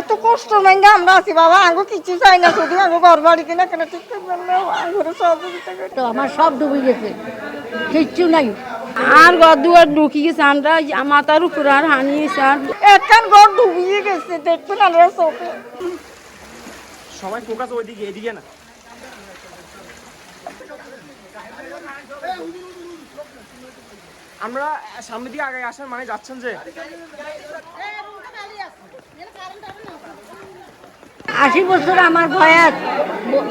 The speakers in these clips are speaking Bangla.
এত কষ্ট মেঙ্গা আমরা আছি বাবা। আঙ্গো কিছু চাই না শুধু আঙ্গো ঘর বাড়ি কিনা কেন ঠিক সহযোগিতা তো আমার সব ডুবে গেছে। কিচ্ছু নাই। আর ঘর দুয়ার ঢুকি গেছে আমরা মাথার উপর আর হানিয়েছে আর একখান ঘর ডুবিয়ে গেছে দেখবেন আমরা চোখে। সবাই ফোকাস ওইদিকে এদিকে না। আমরা সামনের দিকে আগে আসার মানে যাচ্ছেন যে আশি বছর আমার বয়স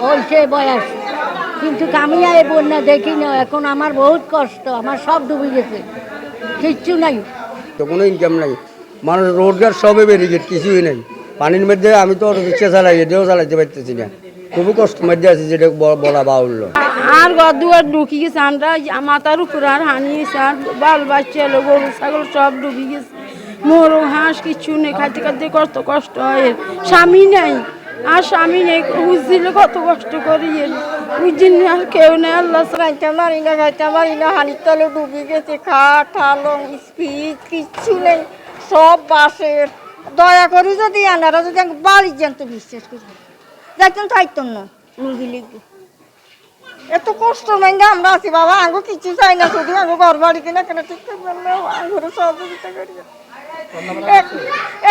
হয়েছে বয়স। কিন্তু আমি এই বন্যা দেখি না এখন আমার বহুত কষ্ট আমার সব ডুবে গেছে। কিচ্ছু নাই। তো কোনো ইনকাম নাই। মানুষ রোজগার সবে বেরিয়ে কিছুই নাই। পানির মধ্যে আমি তো রিক্সা চালাই এটাও চালাইতে পারতেছি না। খুবই কষ্ট মধ্যে আছি যেটা ব- বলা বাহুল্য। আর ঘর দুয়ার ঢুকি গেছে আমরা মাথার উপর আর হানিয়েছে আর বাল বাচ্চা গরু ছাগল সব ডুবি গেছে। মোরও হাঁস কিছু নেই, খাইতে খাইতে কত কষ্ট হয়। স্বামী নেই, আর স্বামী নেই বুঝছিলে কত কষ্ট করি বুঝিনি আর কেউ নেই, আল্লাহ মারি না গাইতে মারি না হানির তলে ডুবে গেছে, খাট, আলং, স্পিচ, কিচ্ছু নেই, সব বাসের দয়া করে যদি আনারা যদি বাড়ি যান, তো বিশ্বাস করি যাইতেন থাকতেন না। লিখবে এত কষ্ট মেঙ্গা আমরা আছি, বাবা, আঙ্গো কিছু চাই না, শুধু আঙ্গো ঘর বাড়ি কিনা কেন ঠিক না, আঙ্গুরে সহযোগিতা করি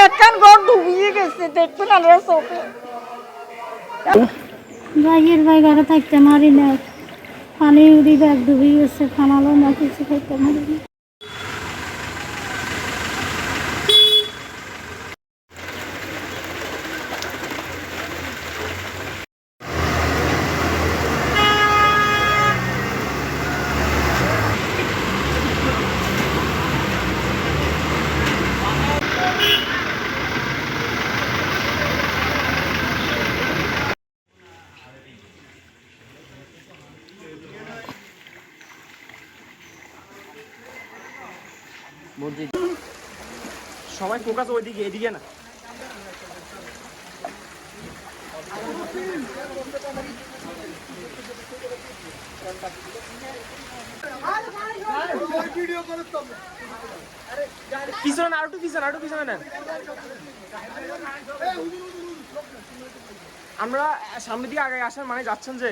একখান ঘর ডুবিয়ে গেছে দেখবেন আমরা চোখে। ভাইয়ের ভাই ঘরে থাকতে মারি না পানি উড়ি ব্যাগ ডুবে গেছে খানালো না কিছু খাইতে মারি না সবাই ফোকাস ওইদিকে এদিকে না। পিছনে না, আরেকটু পিছনে আরেকটু পিছনে নেন। আমরা সামনের দিকে আগে আসার মানে যাচ্ছেন যে।